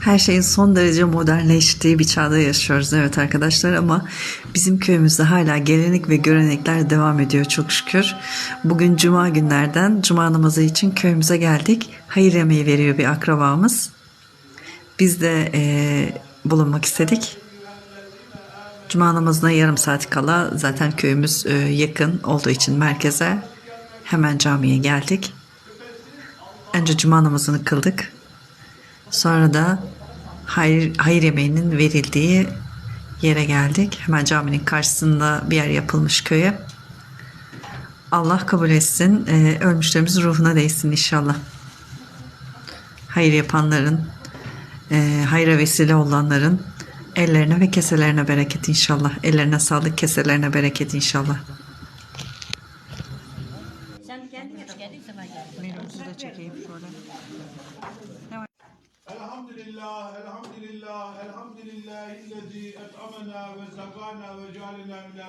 Her şeyin son derece modernleştiği bir çağda yaşıyoruz evet arkadaşlar ama bizim köyümüzde hala gelenek ve görenekler devam ediyor çok şükür. Bugün cuma günlerden cuma namazı için köyümüze geldik. Hayır yemeği veriyor bir akrabamız. Biz de eee, bulunmak istedik. Cuma namazına yarım saat kala zaten köyümüz eee, yakın olduğu için merkeze hemen camiye geldik. Önce cuma namazını kıldık. Sonra da hayır, hayır yemeğinin verildiği yere geldik. Hemen caminin karşısında bir yer yapılmış köye. Allah kabul etsin. Ee, ölmüşlerimizin ruhuna değsin inşallah. Hayır yapanların, e, hayra vesile olanların ellerine ve keselerine bereket inşallah. Ellerine sağlık, keselerine bereket inşallah. Sen geldin ya zaman geldin. Menümüzü de çekeyim şöyle. لله الحمد لله الحمد لله الذي أطعمنا وسقانا وجعلنا من